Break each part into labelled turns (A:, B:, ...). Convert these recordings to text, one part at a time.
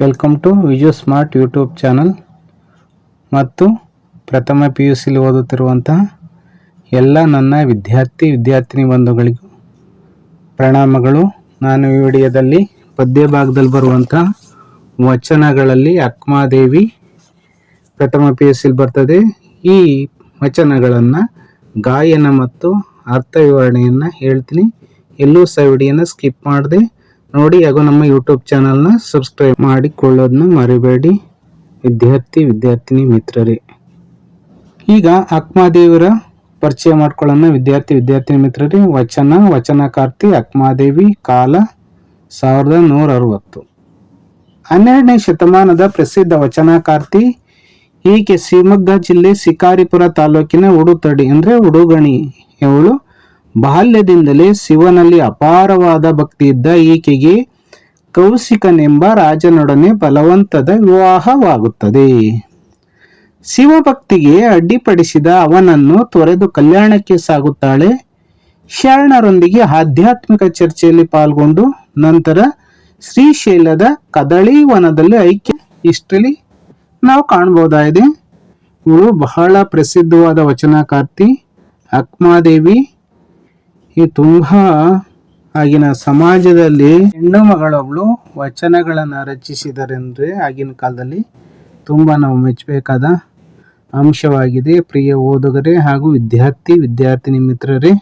A: Welcome to Viju smart YouTube channel ಮತ್ತು ಪ್ರಥಮ P U ಸಿಲಿ ಓದುತ್ತಿರುವಂತಹ ಎಲ್ಲ ನನ್ನ ವಿದ್ಯಾರ್ಥಿ, ವಿದ್ಯಾರ್ಥಿನಿ ಬಂಧುಗಳಿಗೂ ಪ್ರಣಾಮಗಳು. ನಾನು ಈ ವಿಡಿಯೋದಲ್ಲಿ ಪದ್ಯ ಭಾಗದಲ್ಲಿ ಬರುವಂತಹ ವಚನಗಳಲ್ಲಿ ಅಕ್ಮಾದೇವಿ ಪ್ರಥಮ ಪಿ ಯು ಸಿಲಿ ಬರ್ತದೆ. ಈ ವಚನಗಳನ್ನು ಗಾಯನ ಮತ್ತು ಅರ್ಥ ವಿವರಣೆಯನ್ನು ಹೇಳ್ತೀನಿ. ಎಲ್ಲೂ ಸಹ ವಿಡಿಯೋನ ಸ್ಕಿಪ್ ಮಾಡದೆ. ನೋಡಿ, ಹಾಗೂ ನಮ್ಮ ಯೂಟ್ಯೂಬ್ ಚಾನಲ್ನ ಸಬ್ಸ್ಕ್ರೈಬ್ ಮಾಡಿಕೊಳ್ಳೋದನ್ನ ಮರಿಬೇಡಿ. ವಿದ್ಯಾರ್ಥಿ, ವಿದ್ಯಾರ್ಥಿನಿ, ಮಿತ್ರರೇ. ಈಗ ಅಕ್ಮಾದೇವರ ಪರಿಚಯ ಮಾಡ್ಕೊಳ್ಳೋಣ. ವಿದ್ಯಾರ್ಥಿ, ವಿದ್ಯಾರ್ಥಿನಿ, ಮಿತ್ರರೇ, ವಚನ, ವಚನಕಾರ್ತಿ ಅಕ್ಮಾದೇವಿ ಕಾಲ, ಸಾವಿರದ ನೂರ ಅರವತ್ತು ಹನ್ನೆರಡನೇ ಶತಮಾನದ ಪ್ರಸಿದ್ಧ ವಚನಕಾರ್ತಿ ಈಕೆ ಶಿವಮೊಗ್ಗ ಜಿಲ್ಲೆ ಶಿಕಾರಿಪುರ ತಾಲೂಕಿನ ಉಡುತಡಿ, ಅಂದರೆ ಉಡುಗಣಿ ಇವಳು ಬಾಲ್ಯದಿಂದಲೇ ಶಿವನಲ್ಲಿ ಅಪಾರವಾದ ಭಕ್ತಿ ಇದ್ದ ಈಕೆಗೆ ಕೌಶಿಕನೆಂಬ ರಾಜನೊಡನೆ ಬಲವಂತದ ವಿವಾಹವಾಗುತ್ತದೆ. ಶಿವಭಕ್ತಿಗೆ ಅಡ್ಡಿಪಡಿಸಿದ ಅವನನ್ನು ತೊರೆದು ಕಲ್ಯಾಣಕ್ಕೆ ಸಾಗುತ್ತಾಳೆ. ಶರಣರೊಂದಿಗೆ ಆಧ್ಯಾತ್ಮಿಕ ಚರ್ಚೆಯಲ್ಲಿ ಪಾಲ್ಗೊಂಡು ನಂತರ ಶ್ರೀಶೈಲದ ಕದಳಿ ವನದಲ್ಲಿ ಐಕ್ಯ ಇಷ್ಟಲಿ ನಾವು ಕಾಣ್ಬೋದಾಗಿದೆ ಇವಳು ಬಹಳ ಪ್ರಸಿದ್ಧವಾದ ವಚನಕಾರ್ತಿ ಅಕ್ಮಾದೇವಿ ಈ ತುಂಬಾ ಆಗಿನ ಸಮಾಜದಲ್ಲಿ ಹೆಣ್ಣು ಮಗಳೊಬ್ಳು ವಚನಗಳನ್ನು ರಚಿಸಿದರೆಂದ್ರೆ ಆಗಿನ ಕಾಲದಲ್ಲಿ ತುಂಬ ನಾವು ಮೆಚ್ಚಬೇಕಾದ ಅಂಶವಾಗಿದೆ. ಪ್ರಿಯ ಓದುಗರೇ ಹಾಗೂ ವಿದ್ಯಾರ್ಥಿ, ವಿದ್ಯಾರ್ಥಿನಿ ಮಿತ್ರರೇ,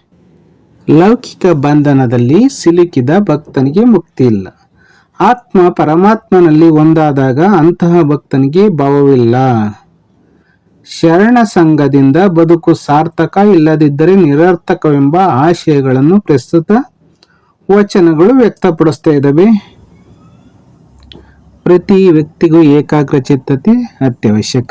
A: ಲೌಕಿಕ ಬಂಧನದಲ್ಲಿ ಸಿಲುಕಿದ ಭಕ್ತನಿಗೆ ಮುಕ್ತಿ ಇಲ್ಲ. ಆತ್ಮ ಪರಮಾತ್ಮನಲ್ಲಿ ಒಂದಾದಾಗ ಅಂತಹ ಭಕ್ತನಿಗೆ ಭಾವವಿಲ್ಲ. ಶರಣ ಸಂಘದಿಂದ ಬದುಕು ಸಾರ್ಥಕ ಇಲ್ಲದಿದ್ದರೆ ನಿರರ್ಥಕವೆಂಬ ಆಶಯಗಳನ್ನು ಪ್ರಸ್ತುತ ವಚನಗಳು ವ್ಯಕ್ತಪಡಿಸ್ತಾ ಇದ್ದಾವೆ ಪ್ರತಿ ವ್ಯಕ್ತಿಗೂ ಏಕಾಗ್ರ ಚಿತ್ತತೆ ಅತ್ಯವಶ್ಯಕ.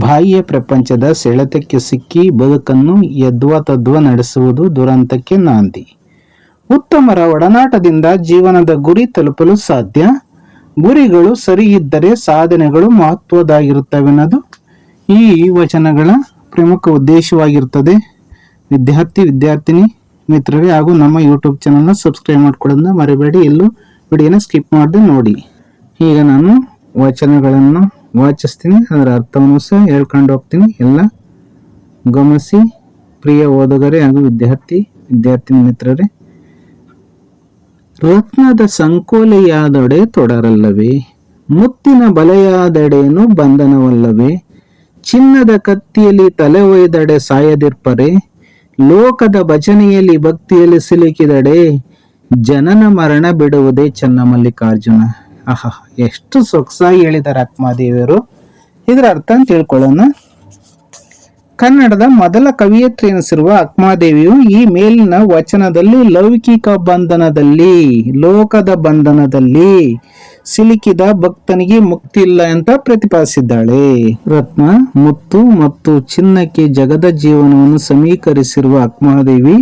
A: ಬಾಹ್ಯ ಪ್ರಪಂಚದ ಸೆಳೆತಕ್ಕೆ ಸಿಕ್ಕಿ ಬದುಕನ್ನು ಯದ್ವಾ ತದ್ವಾ ನಡೆಸುವುದು ದುರಂತಕ್ಕೆ ನಾಂದಿ. ಉತ್ತಮರ ಒಡನಾಟದಿಂದ ಜೀವನದ ಗುರಿ ತಲುಪಲು ಸಾಧ್ಯ. ಗುರಿಗಳು ಸರಿಯಿದ್ದರೆ ಸಾಧನೆಗಳು ಮಹತ್ವದಾಗಿರುತ್ತವೆನ್ನೋದು ಈ ವಚನಗಳ ಪ್ರಮುಖ ಉದ್ದೇಶವಾಗಿರ್ತದೆ. ವಿದ್ಯಾರ್ಥಿ, ವಿದ್ಯಾರ್ಥಿನಿ, ಮಿತ್ರರೇ ಹಾಗೂ ನಮ್ಮ ಯೂಟ್ಯೂಬ್ ಚಾನಲ್ನ ಸಬ್ಸ್ಕ್ರೈಬ್ ಮಾಡ್ಕೊಳ್ಳೋದನ್ನ ಮರಿಬೇಡಿ. ಎಲ್ಲೂ ವಿಡಿಯೋನ ಸ್ಕಿಪ್ ಮಾಡದೆ ನೋಡಿ. ಈಗ ನಾನು ವಚನಗಳನ್ನು ವಾಚಿಸ್ತೀನಿ. ಅದರ ಅರ್ಥವನ್ನು ಸಹ ಹೇಳ್ಕೊಂಡು ಹೋಗ್ತೀನಿ. ಎಲ್ಲ ಗಮನಿಸಿ. ಪ್ರಿಯ ಓದುಗರೇ ಹಾಗೂ ವಿದ್ಯಾರ್ಥಿ, ವಿದ್ಯಾರ್ಥಿನಿ, ಮಿತ್ರರೇ, ರತ್ನದ ಸಂಕೋಲೆಯಾದೊಡೆ ತೊಡರಲ್ಲವೇ? ಮುತ್ತಿನ ಬಲೆಯಾದಡೆಯನ್ನು ಬಂಧನವಲ್ಲವೇ? ಚಿನ್ನದ ಕತ್ತಿಯಲ್ಲಿ ತಲೆ ಒಯ್ದಡೆ ಸಾಯದಿರ್ಪರೆ, ಲೋಕದ ಭಜನೆಯಲ್ಲಿ ಭಕ್ತಿಯಲ್ಲಿ ಸಿಲುಕಿದಡೆ, ಜನನ ಮರಣ ಬಿಡುವುದೇ ಚನ್ನಮಲ್ಲಿಕಾರ್ಜುನ ಆಹಾ, ಎಷ್ಟು ಸೊಗಸಾಗಿ ಹೇಳಿದ್ದಾರೆ ಆತ್ಮಾದೇವಿಯರು. ಇದರ ಅರ್ಥ ಅಂತ ತಿಳ್ಕೊಳ್ಳೋಣ. ಕನ್ನಡದ ಮೊದಲ ಕವಿಯತ್ರಿ ಎನಿಸಿರುವ ಅಕ್ಮಾದೇವಿಯು ಈ ಮೇಲಿನ ವಚನದಲ್ಲಿ ಲೌಕಿಕ ಬಂಧನದಲ್ಲಿ, ಲೋಕದ ಬಂಧನದಲ್ಲಿ ಸಿಲುಕಿದ ಭಕ್ತನಿಗೆ ಮುಕ್ತಿ ಇಲ್ಲ ಅಂತ ಪ್ರತಿಪಾದಿಸಿದ್ದಾಳೆ. ರತ್ನ, ಮುತ್ತು ಮತ್ತು ಚಿನ್ನಕ್ಕೆ ಜಗದ ಜೀವನವನ್ನು ಸಮೀಕರಿಸಿರುವ ಅಕ್ಮಹಾದೇವಿ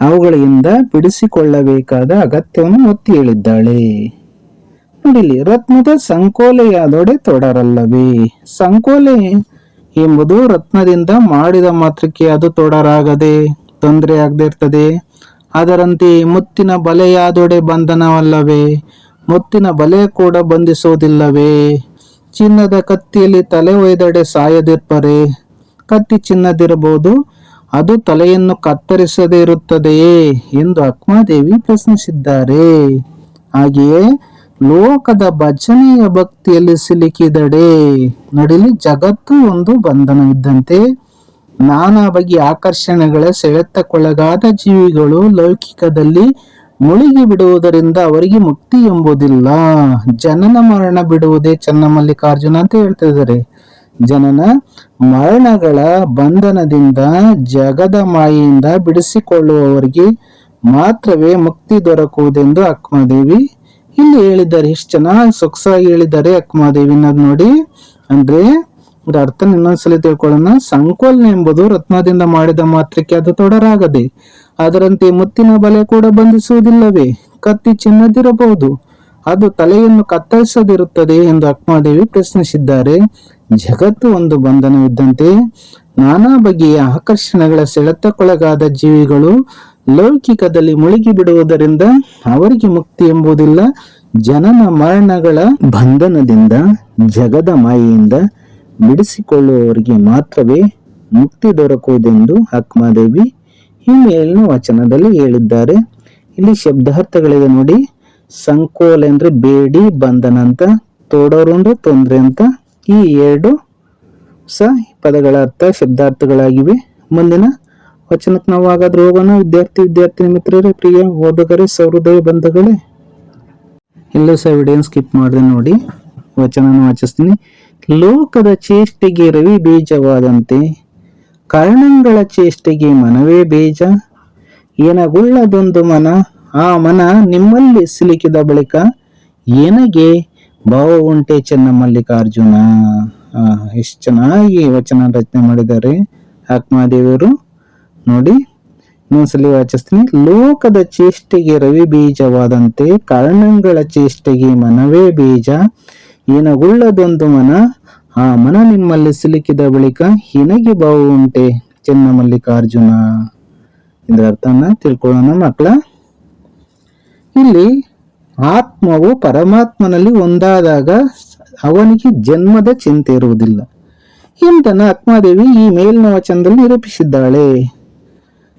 A: ಅವುಗಳಿಂದ ಬಿಡಿಸಿಕೊಳ್ಳಬೇಕಾದ ಅಗತ್ಯವನ್ನು ಒತ್ತಿ ಹೇಳಿದ್ದಾಳೆ. ನೋಡಿಲಿ, ರತ್ನದ ಸಂಕೋಲೆಯಾದೊಡೆ ತೊಡರಲ್ಲವೇ? ಸಂಕೋಲೆ ಎಂಬುದು ರತ್ನದಿಂದ ಮಾಡಿದ ಮಾತ್ರಕ್ಕೆ ಅದು ತೊಡರಾಗದೆ ತೊಂದರೆ ಆಗದೆ ಇರ್ತದೆ. ಅದರಂತೆ ಮುತ್ತಿನ ಬಲೆಯಾದೊಡೆ ಬಂಧನವಲ್ಲವೇ? ಮುತ್ತಿನ ಬಲೆ ಕೂಡ ಬಂಧಿಸುವುದಿಲ್ಲವೇ? ಚಿನ್ನದ ಕತ್ತಿಯಲ್ಲಿ ತಲೆ ಒಯ್ದಡೆ ಸಾಯದಿರ್ಪರೆ ಕತ್ತಿ ಚಿನ್ನದಿರಬಹುದು, ಅದು ತಲೆಯನ್ನು ಕತ್ತರಿಸದೇ ಇರುತ್ತದೆಯೇ ಎಂದು ಅಕ್ಮಾದೇವಿ ಪ್ರಶ್ನಿಸಿದ್ದಾರೆ. ಹಾಗೆಯೇ ಲೋಕದ ಭಜನೆಯ ಭಕ್ತಿಯಲ್ಲಿ ಸಿಲುಕಿದಡೆ ನಡಿಲಿ ಜಗತ್ತು ಒಂದು ಬಂಧನವಿದ್ದಂತೆ ನಾನಾ ಬಗೆಯ ಆಕರ್ಷಣೆಗಳ ಸೆಳೆತಕ್ಕೊಳಗಾದ ಜೀವಿಗಳು ಲೌಕಿಕದಲ್ಲಿ ಮುಳುಗಿ ಬಿಡುವುದರಿಂದ ಅವರಿಗೆ ಮುಕ್ತಿ ಎಂಬುದಿಲ್ಲ. ಜನನ ಮರಣ ಬಿಡುವುದೇ ಚನ್ನಮಲ್ಲಿಕಾರ್ಜುನ ಅಂತ ಹೇಳ್ತಾ ಇದ್ದಾರೆ. ಜನನ ಮರಣಗಳ ಬಂಧನದಿಂದ ಜಗದ ಮಾಯೆಯಿಂದ ಬಿಡಿಸಿಕೊಳ್ಳುವವರಿಗೆ ಮಾತ್ರವೇ ಮುಕ್ತಿ ದೊರಕುವುದೆಂದು ಅಕ್ಮಾದೇವಿ ಇಲ್ಲಿ ಹೇಳಿದ್ದಾರೆ. ಇಷ್ಟು ಚೆನ್ನಾಗಿ ಸೊಗಸಾಗಿ ಹೇಳಿದ್ದಾರೆ ಅಕ್ಮಾದೇವಿ ಅನ್ನೋದು ನೋಡಿ. ಅಂದ್ರೆ ಇದ್ರ ಅರ್ಥ ಇನ್ನೊಂದ್ಸಲ ತಿಳ್ಕೊಳ್ಳೋಣ. ಸಂಕೋಲನ ಎಂಬುದು ರತ್ನದಿಂದ ಮಾಡಿದ ಮಾತ್ರಕ್ಕೆ ಅದು ತೊಡರಾಗದೆ ಅದರಂತೆ ಮುತ್ತಿನ ಬಲೆ ಕೂಡ ಬಂಧಿಸುವುದಿಲ್ಲವೇ? ಕತ್ತಿ ಚಿನ್ನದಿರಬಹುದು. ಅದು ತಲೆಯನ್ನು ಕತ್ತರಿಸದಿರುತ್ತದೆ ಎಂದು ಅಕ್ಮಾದೇವಿ ಪ್ರಶ್ನಿಸಿದ್ದಾರೆ. ಜಗತ್ತು ಒಂದು ಬಂಧನವಿದ್ದಂತೆ ನಾನಾ ಬಗೆಯ ಆಕರ್ಷಣೆಗಳ ಸೆಳೆತಕ್ಕೊಳಗಾದ ಜೀವಿಗಳು ಲೌಕಿಕದಲ್ಲಿ ಮುಳುಗಿ ಬಿಡುವುದರಿಂದ ಅವರಿಗೆ ಮುಕ್ತಿ ಎಂಬುದಿಲ್ಲ. ಜನನ ಮರಣಗಳ ಬಂಧನದಿಂದ ಜಗದ ಮಾಯೆಯಿಂದ ಬಿಡಿಸಿಕೊಳ್ಳುವವರಿಗೆ ಮಾತ್ರವೇ ಮುಕ್ತಿ ದೊರಕುವುದೆಂದು ಅಕ್ಮಾದೇವಿ ಈ ಮೇಲಿನ ವಚನದಲ್ಲಿ ಹೇಳಿದ್ದಾರೆ. ಇಲ್ಲಿ ಶಬ್ದಾರ್ಥಗಳಿದೆ ನೋಡಿ. ಸಂಕೋಲ ಅಂದ್ರೆ ಬೇಡಿ, ಬಂಧನ ಅಂತ, ತೋಡೋರು ಅಂದ್ರೆ ತೊಂದರೆ ಅಂತ. ಈ ಎರಡು ಸ ಪದಗಳ ಅರ್ಥ ಶಬ್ದಾರ್ಥಗಳಾಗಿವೆ. ಮುಂದಿನ ವಚನಕ್ಕೆ ನಾವು ಹಾಗಾದ್ರೆ ಹೋಗೋಣ. ವಿದ್ಯಾರ್ಥಿ, ವಿದ್ಯಾರ್ಥಿನಿ ಮಿತ್ರರೇ, ಪ್ರಿಯ ಓದುಗರೇ, ಸಹೃದಯ ಬಂಧುಗಳೇ. ಎಲ್ಲೂ ಸಹ ವಿಡಿಯೋ ಸ್ಕಿಪ್ ಮಾಡಿದೆ ನೋಡಿ. ವಚನ ವಾಚಿಸ್ತೀನಿ. ಲೋಕದ ಚೇಷ್ಟೆಗೆ ರವಿ ಬೀಜವಾದಂತೆ. ಕರ್ಣಂಗಳ ಚೇಷ್ಟೆಗೆ ಮನವೇ ಬೀಜ? ಏನಗುಳ್ಳದೊಂದು ಮನ? ಆ ಮನ ನಿಮ್ಮಲ್ಲಿ ಸಿಲುಕಿದ ಬಳಿಕ ಏನಗೆ? ಭಾವ ಉಂಟೆ ಚೆನ್ನ ಮಲ್ಲಿಕಾರ್ಜುನ. ಎಷ್ಟು ಚೆನ್ನಾಗಿ ವಚನ ರಚನೆ ಮಾಡಿದ್ದಾರೆ ಆತ್ಮಾದೇವರು. ನೋಡಿ, ಇನ್ನೊಂದ್ಸಲಿ ವಾಚಿಸ್ತೀನಿ. ಲೋಕದ ಚೇಷ್ಟೆಗೆ ರವಿ ಬೀಜವಾದಂತೆ ಕರ್ಣಂಗಳ ಚೇಷ್ಟೆಗೆ ಮನವೇ ಬೀಜ? ಏನಗುಳ್ಳದೊಂದು ಮನ? ಆ ಮನ ನಿಮ್ಮಲ್ಲಿ ಸಿಲುಕಿದ ಬಳಿಕ ಹಿನಗೆ ಬಾವು ಉಂಟೆ, ಚೆನ್ನ ಮಲ್ಲಿಕಾರ್ಜುನ. ಇದರ ಅರ್ಥನ ತಿಳ್ಕೊಳ್ಳೋಣ ಮಕ್ಕಳ. ಇಲ್ಲಿ ಆತ್ಮವು ಪರಮಾತ್ಮನಲ್ಲಿ ಒಂದಾದಾಗ ಅವನಿಗೆ ಜನ್ಮದ ಚಿಂತೆ ಇರುವುದಿಲ್ಲ. ಇಂತನ ಆತ್ಮಾದೇವಿ ಈ ಮೇಲಿನ ವಚನದಲ್ಲಿ ನಿರೂಪಿಸಿದ್ದಾಳೆ.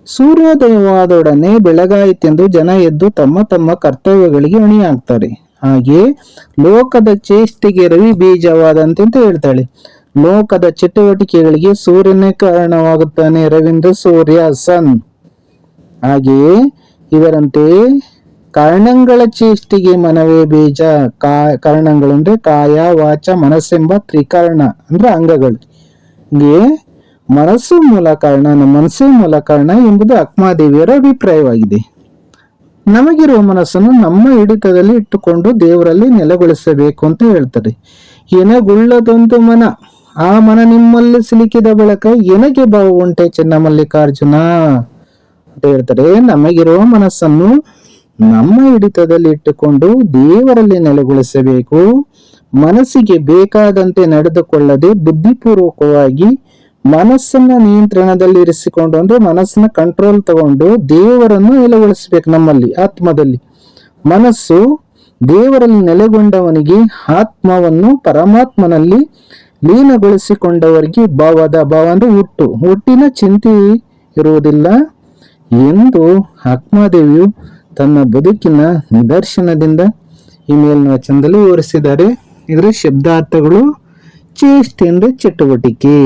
A: ಸೂರ್ಯೋದಯವಾದೊಡನೆ ಬೆಳಗಾಯಿತೆಂದು ಜನ ಎದ್ದು ತಮ್ಮ ತಮ್ಮ ಕರ್ತವ್ಯಗಳಿಗೆ ಅಣಿಯಾಗ್ತಾರೆ. ಹಾಗೆ ಲೋಕದ ಚೇಷ್ಟೆಗೆ ರವಿ ಬೀಜವಾದಂತೆ ಅಂತ ಹೇಳ್ತಾಳೆ. ಲೋಕದ ಚಟುವಟಿಕೆಗಳಿಗೆ ಸೂರ್ಯನೇ ಕಾರಣವಾಗುತ್ತಾನೆ ರವೀಂದ್ರ ಸೂರ್ಯ ಸನ್. ಹಾಗೆಯೇ ಇದರಂತೆ ಕಾರಣಗಳ ಚೇಷ್ಟಿಗೆ ಮನವೇ ಬೀಜ, ಕಾ, ಕಾರಣಗಳು ಅಂದ್ರೆ ಕಾಯ, ವಾಚ, ಮನಸ್ಸೆಂಬ ತ್ರಿಕಾರಣ ಅಂದ್ರೆ ಅಂಗಗಳು. ಹೀಗೆ ಮನಸ್ಸು ಮೂಲ ಕಾರಣ ಮನಸ್ಸೇ ಮೂಲ ಕಾರಣ ಎಂಬುದು ಅಕ್ಮಾದೇವಿಯರ ಅಭಿಪ್ರಾಯವಾಗಿದೆ. ನಮಗಿರುವ ಮನಸ್ಸನ್ನು ನಮ್ಮ ಹಿಡಿತದಲ್ಲಿ ಇಟ್ಟುಕೊಂಡು ದೇವರಲ್ಲಿ ನೆಲೆಗೊಳಿಸಬೇಕು ಅಂತ ಹೇಳ್ತಾರೆ ಎನಗುಳ್ಳದೊಂದು ಮನ, ಆ ಮನ ನಿಮ್ಮಲ್ಲಿ ಸಿಲುಕಿದ ಬಳಕ ಎನಗೆ ಭಾವ ಉಂಟೆ ಚೆನ್ನಮಲ್ಲಿಕಾರ್ಜುನ ಅಂತ ಹೇಳ್ತಾರೆ ನಮಗಿರುವ ಮನಸ್ಸನ್ನು ನಮ್ಮ ಹಿಡಿತದಲ್ಲಿ ಇಟ್ಟುಕೊಂಡು ದೇವರಲ್ಲಿ ನೆಲೆಗೊಳಿಸಬೇಕು. ಮನಸ್ಸಿಗೆ ಬೇಕಾದಂತೆ ನಡೆದುಕೊಳ್ಳದೆ ಬುದ್ಧಿಪೂರ್ವಕವಾಗಿ ಮನಸ್ಸನ್ನ ನಿಯಂತ್ರಣದಲ್ಲಿ ಇರಿಸಿಕೊಂಡು ಅಂದ್ರೆ ಮನಸ್ಸನ್ನ ಕಂಟ್ರೋಲ್ ತಗೊಂಡು ದೇವರನ್ನು ನೆಲೆಗೊಳಿಸಬೇಕು ನಮ್ಮಲ್ಲಿ, ಆತ್ಮದಲ್ಲಿ. ಮನಸ್ಸು ದೇವರಲ್ಲಿ ನೆಲೆಗೊಂಡವನಿಗೆ ಆತ್ಮವನ್ನು ಪರಮಾತ್ಮನಲ್ಲಿ ಲೀನಗೊಳಿಸಿಕೊಂಡವರಿಗೆ ಭಾವದ ಭಾವ ಅಂದ್ರೆ ಹುಟ್ಟು. ಹುಟ್ಟಿನ ಚಿಂತೆ ಇರುವುದಿಲ್ಲ. ಎಂದು ಆತ್ಮಾದೇವಿಯು ತನ್ನ ಬದುಕಿನ ನಿದರ್ಶನದಿಂದ ಈ ಮೇಲಿನ ವಚನದಲ್ಲಿ ವಿವರಿಸಿದ್ದಾರೆ. ಇದರ ಶಬ್ದಾರ್ಥಗಳು ಚೇಷ್ಟೆ ಅಂದರೆ ಚಟುವಟಿಕೆ.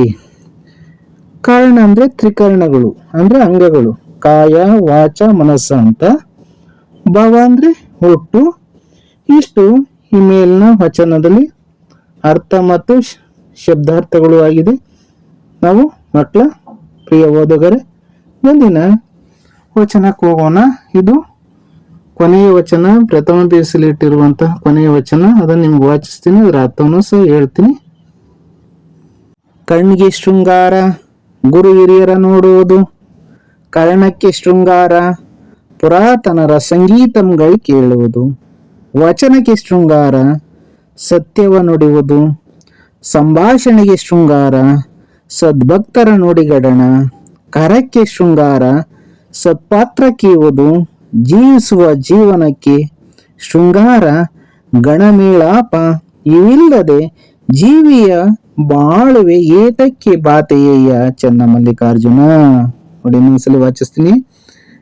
A: ಕಾರಣ ಅಂದರೆ ತ್ರಿಕರಣಗಳು, ಅಂದ್ರೆ ಅಂಗಗಳು. ಕಾಯ, ವಾಚ, ಮನಸ್ಸ ಅಂತ. ಭಾವ ಅಂದರೆ ಒಟ್ಟು. ಇಷ್ಟು ಈ ಮೇಲಿನ ವಚನದಲ್ಲಿ ಅರ್ಥ ಮತ್ತು ಶಬ್ದಾರ್ಥಗಳು ಆಗಿದೆ. ನಾವು ಮಕ್ಕಳ ಪ್ರಿಯ ಓದುಗರೆ, ಮುಂದಿನ ವಚನಕ್ಕೆ ಹೋಗೋಣ. ಇದು ಕೊನೆಯ ವಚನ, ಪ್ರಥಮ ಬೇಸಲ್ಲಿ ಇಟ್ಟಿರುವಂತಹ ಕೊನೆಯ ವಚನ. ಅದನ್ನು ನಿಮ್ಗೆ ವಾಚಿಸ್ತೀನಿ, ಅದರ ಅರ್ಥವನ್ನು ಸಹ ಹೇಳ್ತೀನಿ. ಕಣ್ಣಿಗೆ ಶೃಂಗಾರ. ಗುರು ಹಿರಿಯರ ನೋಡುವುದು. ಕರ್ಣಕ್ಕೆ ಶೃಂಗಾರ, ಪುರಾತನರ ಸಂಗೀತಂಗಳು ಕೇಳುವುದು. ವಚನಕ್ಕೆ ಶೃಂಗಾರ, ಸತ್ಯವ ನುಡಿಯುವುದು ಸಂಭಾಷಣೆಗೆ ಶೃಂಗಾರ, ಸದ್ಭಕ್ತರ ನುಡಿಗಡಣ. ಕರಕ್ಕೆ ಶೃಂಗಾರ, ಸತ್ಪಾತ್ರ ಕೀವುದು ಜೀವಿಸುವ ಜೀವನಕ್ಕೆ ಶೃಂಗಾರ, ಗಣಮೇಳಾಪ. ಇವಿಲ್ಲದೆ ಜೀವಿಯ ಬಾಳುವೆ ಏತಕ್ಕೆ ಬಾತೆಯಯ್ಯ ಚೆನ್ನ ಮಲ್ಲಿಕಾರ್ಜುನ? ನೋಡಿ ಇನ್ನೊಂದ್ಸಲಿ ವಾಚಿಸ್ತೀನಿ.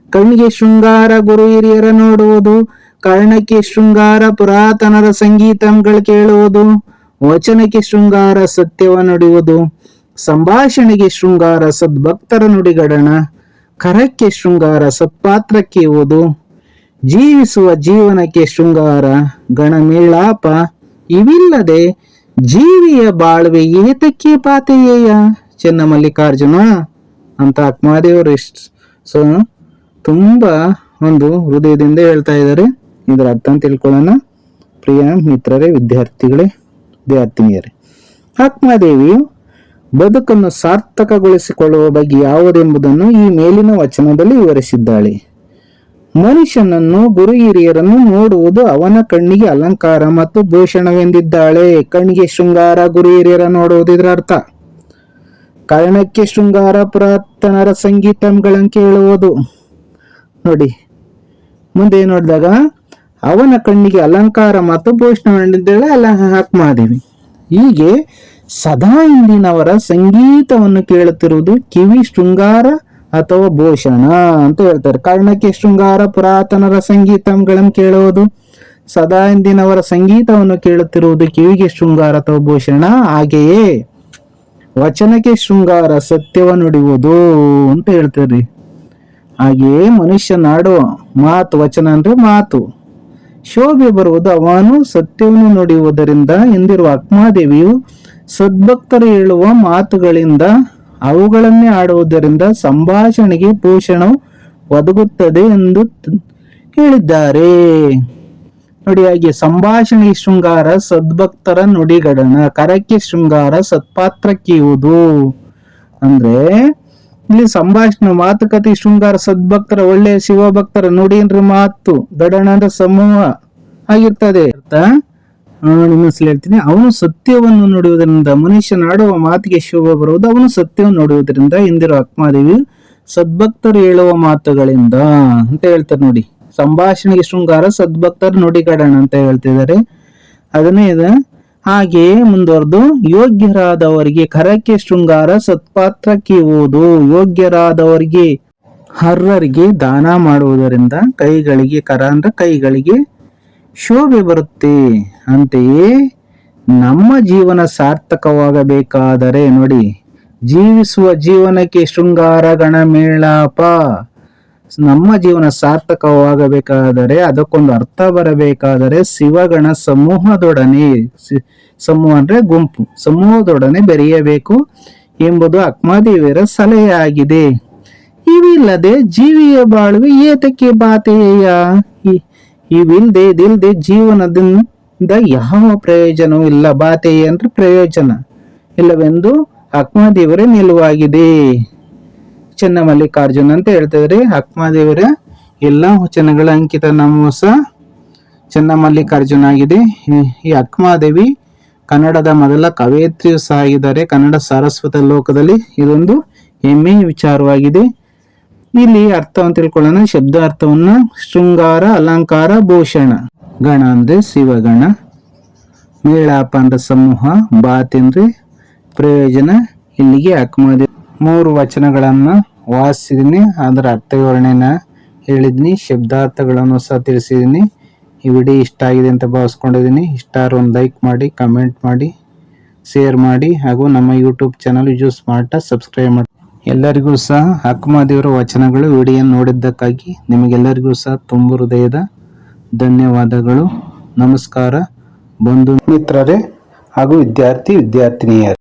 A: ಕಣ್ಣಿಗೆ ಶೃಂಗಾರ ಗುರು ಹಿರಿಯರ ನೋಡುವುದು, ಕರ್ಣಕ್ಕೆ ಶೃಂಗಾರ ಪುರಾತನರ ಸಂಗೀತಗಳು ಕೇಳುವುದು, ವಚನಕ್ಕೆ ಶೃಂಗಾರ ಸತ್ಯವ ನುಡಿಯುವುದು, ಸಂಭಾಷಣೆಗೆ ಶೃಂಗಾರ ಸದ್ಭಕ್ತರ ನುಡಿಗಡಣ, ಕರಕ್ಕೆ ಶೃಂಗಾರ ಸತ್ಪಾತ್ರಕ್ಕೆ ಓದು, ಜೀವಿಸುವ ಜೀವನಕ್ಕೆ ಶೃಂಗಾರ ಗಣಮೇಳಾಪ, ಇವಿಲ್ಲದೆ ಜೀವಿಯ ಬಾಳ್ವೆ ಏತಕ್ಕೆ ಪಾತೆಯೇಯ ಚೆನ್ನ ಮಲ್ಲಿಕಾರ್ಜುನ, ಅಂತ ಅಕ್ಮಾದೇವರು ಎಷ್ಟು ಸೊ, ತುಂಬಾ ಒಂದು ಹೃದಯದಿಂದ ಹೇಳ್ತಾ ಇದ್ದಾರೆ. ಇದರ ಅರ್ಥ ತಿಳ್ಕೊಳ್ಳೋಣ. ಪ್ರಿಯ ಮಿತ್ರರೇ, ವಿದ್ಯಾರ್ಥಿಗಳೇ, ವಿದ್ಯಾರ್ಥಿನಿಯರೇ, ಆತ್ಮದೇವಿಯು ಬದುಕನ್ನು ಸಾರ್ಥಕಗೊಳಿಸಿಕೊಳ್ಳುವ ಬಗ್ಗೆ ಯಾವುದೆಂಬುದನ್ನು ಈ ಮೇಲಿನ ವಚನದಲ್ಲಿ ವಿವರಿಸಿದ್ದಾಳೆ. ಮನುಷ್ಯನನ್ನು ಗುರು ಹಿರಿಯರನ್ನು ನೋಡುವುದು ಅವನ ಕಣ್ಣಿಗೆ ಅಲಂಕಾರ ಮತ್ತು ಭೂಷಣವೆಂದಿದ್ದಾಳೆ. ಕಣ್ಣಿಗೆ ಶೃಂಗಾರ ಗುರು ಹಿರಿಯರ ನೋಡುವುದು ಇದರ ಅರ್ಥ. ಕರ್ಣಕ್ಕೆ ಶೃಂಗಾರ ಪುರಾತನರ ಸಂಗೀತಗಳನ್ನು ಕೇಳುವುದು. ನೋಡಿ, ಮುಂದೆ ನೋಡಿದಾಗ, ಅವನ ಕಣ್ಣಿಗೆ ಅಲಂಕಾರ ಮತ್ತು ಭೂಷಣವೆಂದಿದ್ದಾಳೆ ಅಲ್ಲ ಆತ್ಮಾದೇವಿ ಹೀಗೆ ಸದಾ ಇಂದಿನವರ ಸಂಗೀತವನ್ನು ಕೇಳುತ್ತಿರುವುದು ಕಿವಿ ಶೃಂಗಾರ ಅಥವಾ ಭೂಷಣ ಅಂತ ಹೇಳ್ತಾರೆ. ಕರ್ಣಕ್ಕೆ ಶೃಂಗಾರ ಪುರಾತನರ ಸಂಗೀತಗಳನ್ನು ಕೇಳುವುದು ಸದಾ ಇಂದಿನವರ ಸಂಗೀತವನ್ನು ಕೇಳುತ್ತಿರುವುದು ಕಿವಿಗೆ ಶೃಂಗಾರ ಅಥವಾ ಭೂಷಣ. ಹಾಗೆಯೇ ವಚನಕ್ಕೆ ಶೃಂಗಾರ ಸತ್ಯವ ನುಡಿಯುವುದು ಅಂತ ಹೇಳ್ತಾರೆ. ಹಾಗೆಯೇ ಮನುಷ್ಯ ನಾಡುವ ಮಾತು, ವಚನ ಅಂದ್ರೆ ಮಾತು. ಶೋಭೆ ಬರುವುದು ಅವನು ಸತ್ಯವನ್ನು ನುಡಿಯುವುದರಿಂದ ಎಂದಿರುವ ಅಕ್ಮಾದೇವಿಯು ಸದ್ಭಕ್ತರು ಹೇಳುವ ಮಾತುಗಳಿಂದ ಅವುಗಳನ್ನೇ ಆಡುವುದರಿಂದ ಸಂಭಾಷಣೆಗೆ ಪೋಷಣವು ಒದಗುತ್ತದೆ ಎಂದು ಹೇಳಿದ್ದಾರೆ. ನೋಡಿ ಹಾಗೆ, ಸಂಭಾಷಣೆ ಶೃಂಗಾರ ಸದ್ಭಕ್ತರ ನುಡಿಗಡನ ಕರಕ್ಕೆ ಶೃಂಗಾರ ಸತ್ಪಾತ್ರಕ್ಕಿಯುವುದು ಅಂದ್ರೆ, ಇಲ್ಲಿ ಸಂಭಾಷಣೆ, ಮಾತುಕತೆ, ಶೃಂಗಾರ ಸದ್ಭಕ್ತರ, ಒಳ್ಳೆಯ ಶಿವಭಕ್ತರ ನುಡಿ ಅಂದ್ರೆ ಮಾತು ಗಡಣ ಅಂದ್ರೆ ಸಮೂಹ ಆಗಿರ್ತದೆ. ಆಯ್ತಾ? ಇನ್ನೊಂದ್ಸಲ ಹೇಳ್ತೀನಿ, ಅವನು ಸತ್ಯವನ್ನು ನೋಡುವುದರಿಂದ ಮನುಷ್ಯನಾಡುವ ಮಾತಿಗೆ ಶೋಭೆ ಬರುವುದು, ಅವನು ಸತ್ಯವನ್ನು ನೋಡುವುದರಿಂದ ಎಂದಿರುವ ಅಕ್ಮಾದೇವಿ ಸದ್ಭಕ್ತರು ಹೇಳುವ ಮಾತುಗಳಿಂದ ಅಂತ ಹೇಳ್ತಾರೆ ನೋಡಿ. ಸಂಭಾಷಣೆಗೆ ಶೃಂಗಾರ, ಸದ್ಭಕ್ತರ ನುಡಿಗಡಣ ಅಂತ ಹೇಳ್ತಿದ್ದಾರೆ. ಅದನ್ನೇ ಇದೆ ಹಾಗೆಯೇ ಮುಂದುವರೆದು, ಯೋಗ್ಯರಾದವರಿಗೆ ಕರಕ್ಕೆ ಶೃಂಗಾರ, ಸತ್ಪಾತ್ರಕ್ಕೆ ಓದು, ಯೋಗ್ಯರಾದವರಿಗೆ ಹರ್ರರಿಗೆ ದಾನ ಮಾಡುವುದರಿಂದ ಕೈಗಳಿಗೆ ಕರ ಅಂದ್ರೆ ಕೈಗಳಿಗೆ ಶೋಭೆ ಬರುತ್ತೆ. ಅಂತೆಯೇ ನಮ್ಮ ಜೀವನ ಸಾರ್ಥಕವಾಗಬೇಕಾದರೆ ನೋಡಿ, ಜೀವಿಸುವ ಜೀವನಕ್ಕೆ ಶೃಂಗಾರ, ಗಣ ಮೇಳಾಪ ನಮ್ಮ ಜೀವನ ಸಾರ್ಥಕವಾಗಬೇಕಾದರೆ ಅದಕ್ಕೊಂದು ಅರ್ಥ ಬರಬೇಕಾದರೆ ಶಿವಗಣ ಸಮೂಹದೊಡನೆ ಸಮೂಹ ಅಂದರೆ ಗುಂಪು, ಸಮೂಹದೊಡನೆ ಬೆರೆಯಬೇಕು ಎಂಬುದು ಅಕ್ಮಾದೇವಿಯರ ಸಲಹೆಯಾಗಿದೆ. ಇವಿಲ್ಲದೆ ಜೀವಿಯ ಬಾಳುವೆ ಏತಕ್ಕೆ ಬಾತೆಯ? ಇವಿಲ್ದೆ ಇದಿಲ್ದೆ ಜೀವನದಿಂದ ಯಾವ ಪ್ರಯೋಜನವೂ ಇಲ್ಲ. ಬಾತೆ ಅಂದ್ರೆ ಪ್ರಯೋಜನ. ಇಲ್ಲವೆಂದು ಅಕ್ಮಾದೇವರೇ ನಿಲುವಾಗಿದೆ. ಚೆನ್ನಮಲ್ಲಿಕಾರ್ಜುನ್ ಅಂತ ಹೇಳ್ತಿದ್ರೆ ಅಕ್ಮಾದೇವರ ಎಲ್ಲ ವಚನಗಳ ಅಂಕಿತ ನಮೋಸ ಚೆನ್ನಮಲ್ಲಿಕಾರ್ಜುನ್ ಆಗಿದೆ. ಈ ಅಕ್ಮಾದೇವಿ ಕನ್ನಡದ ಮೊದಲ ಕವಯತ್ರಿಯೂ ಸಹ ಆಗಿದ್ದಾರೆ. ಕನ್ನಡ ಸಾರಸ್ವತ ಲೋಕದಲ್ಲಿ ಇದೊಂದು ಹೆಮ್ಮೆಯ ವಿಚಾರವಾಗಿದೆ. ಇಲ್ಲಿ ಅರ್ಥವನ್ನು ತಿಳ್ಕೊಳ್ಳೋಣ. ಶಬ್ದ ಅರ್ಥವನ್ನು ಶೃಂಗಾರ, ಅಲಂಕಾರ, ಭೂಷಣ. ಗಣ ಅಂದ್ರೆ ಶಿವಗಣ. ಮೇಳಾಪ ಅಂದ್ರೆ ಸಮೂಹ, ಬಾತ್ ಅಂದ್ರೆ ಪ್ರಯೋಜನ. ಇಲ್ಲಿಗೆ ಅಕ್ಮದೆ ಮೂರು ವಚನಗಳನ್ನ ವಾಸಿಸಿದೀನಿ, ಅದರ ಅರ್ಥ ವಿವರಣೆನ ಹೇಳಿದ್ನಿ, ಶಬ್ದಾರ್ಥಗಳನ್ನು ಸಹ ತಿಳಿಸಿದ್ದೀನಿ ಈ ವಿಡಿಯೋ ಇಷ್ಟ ಆಗಿದೆ ಅಂತ ಭಾವಿಸ್ಕೊಂಡಿದ್ದೀನಿ ಇಷ್ಟ ಒಂದು ಲೈಕ್ ಮಾಡಿ, ಕಮೆಂಟ್ ಮಾಡಿ, ಶೇರ್ ಮಾಡಿ, ಹಾಗೂ ನಮ್ಮ ಯೂಟ್ಯೂಬ್ ಚಾನಲ್ ಯೂಸ್ ಮಾಡ್ತಾ ಸಬ್ಸ್ಕ್ರೈಬ್ ಮಾಡಿ. ಎಲ್ಲರಿಗೂ ಸಹ ಅಕ್ಕಮಾದೇವರ ವಚನಗಳು, ವಿಡಿಯೋ ನೋಡಿದ್ದಕ್ಕಾಗಿ ನಿಮಗೆಲ್ಲರಿಗೂ ಸಹ ತುಂಬ ಹೃದಯದ ಧನ್ಯವಾದಗಳು. ನಮಸ್ಕಾರ. ಬಂಧು ಮಿತ್ರರೇ ಹಾಗೂ ವಿದ್ಯಾರ್ಥಿ, ವಿದ್ಯಾರ್ಥಿನಿಯರು.